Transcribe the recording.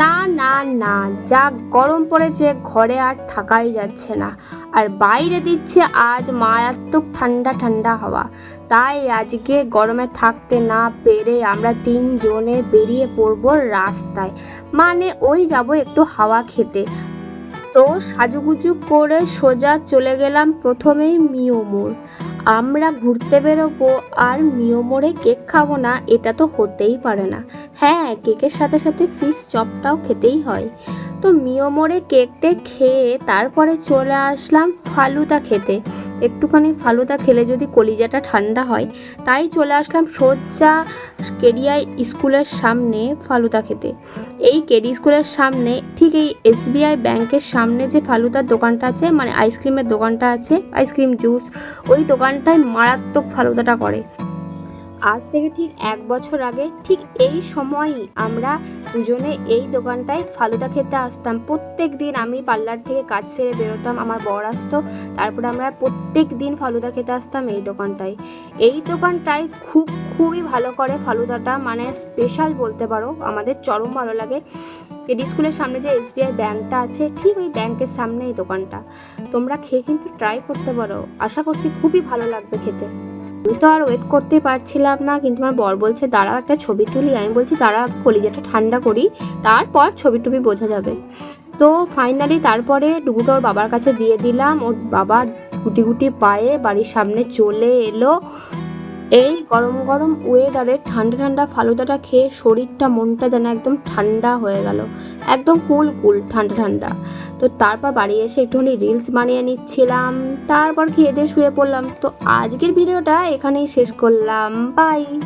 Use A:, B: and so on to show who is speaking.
A: না না না, যা গরম পড়েছে ঘরে আর থাকাই যাচ্ছে না। আর বাইরে দিচ্ছে আজ মারাত্মক ঠান্ডা ঠান্ডা হাওয়া। তাই আজকে গরমে থাকতে না পেরে আমরা তিনজনে বেরিয়ে পড়ব রাস্তায়। মানে ওই যাব একটু হাওয়া খেতে। তো সাজুগুজু করে সোজা চলে গেলাম প্রথমেই মিওমোর আমরা ঘুরতে বেরোবো আর মিওমোরে কেক খাব না, এটা তো হতেই পারে না। হ্যাঁ কেকের সাথে সাথে ফিস চপটাও খেতেই হয়। তো মিওমোরে কেকটে খেয়ে তারপরে চলে আসলাম ফালুদা খেতে। একটুখানি ফালুদা খেলে যদি কলিজাটা ঠান্ডা হয়, তাই চলে আসলাম সোজা কেডিআই স্কুলের সামনে ফালুদা খেতে। এই কেডি স্কুলের সামনে, ঠিক এই এসবিআই ব্যাংকের সামনে যে ফালুদার দোকানটা আছে মানে আইসক্রিমের দোকানটা আছে, আইসক্রিম জুস, ওই দোকানটায় মারাত্মক ফালুদাটা করে। আজ থেকে ঠিক এক বছর আগে ঠিক এই সময়ই আমরা দুজনে এই দোকানটায় ফালুদা খেতে আসতাম। প্রত্যেক দিন আমি পার্লার থেকে কাজ সেরে বেরোতাম, আমার বর আসতো, তারপরে আমরা প্রত্যেক দিন ফালুদা খেতে আসতাম এই দোকানটায়। এই দোকানটায় খুব, খুবই ভালো করে ফালুদাটা মানে স্পেশাল বলতে পারো, আমাদের চরম ভালো লাগে। এডি স্কুলের সামনে যে এসবিআই ব্যাংকটা আছে, ঠিক ওই ব্যাংকের সামনে এই দোকানটা। তোমরা খেয়ে কিন্তু ট্রাই করতে পারো। আশা করছি খুবই ভালো লাগবে খেতে। আমি তো আর ওয়েট করতে পারছিলাম না, কিন্তু আমার বর বলছে, দাঁড়াও একটা ছবি তুলি। আমি বলছি, দাঁড়া আগে কলিজাটা ঠান্ডা করি, তারপর ছবি টুবি বোঝা যাবে। তো ফাইনালি তারপরে ডুগুকে ওর বাবার কাছে দিয়ে দিলাম। ওর বাবা গুটি গুটি পায়ে বাড়ির সামনে চলে এলো। এই গরম গরম ওয়েদারে ঠান্ডা ঠান্ডা ফালুদাটা খেয়ে শরীরটা, মনটা যেন একদম ঠান্ডা হয়ে গেল। একদম কুল কুল, ঠান্ডা ঠান্ডা। তো তারপর বাড়ি এসে একটুখানি রিলস বানিয়ে নিচ্ছিলাম। তারপর খেয়ে দিয়ে শুয়ে পড়লাম। তো আজকের ভিডিওটা এখানেই শেষ করলাম। বাই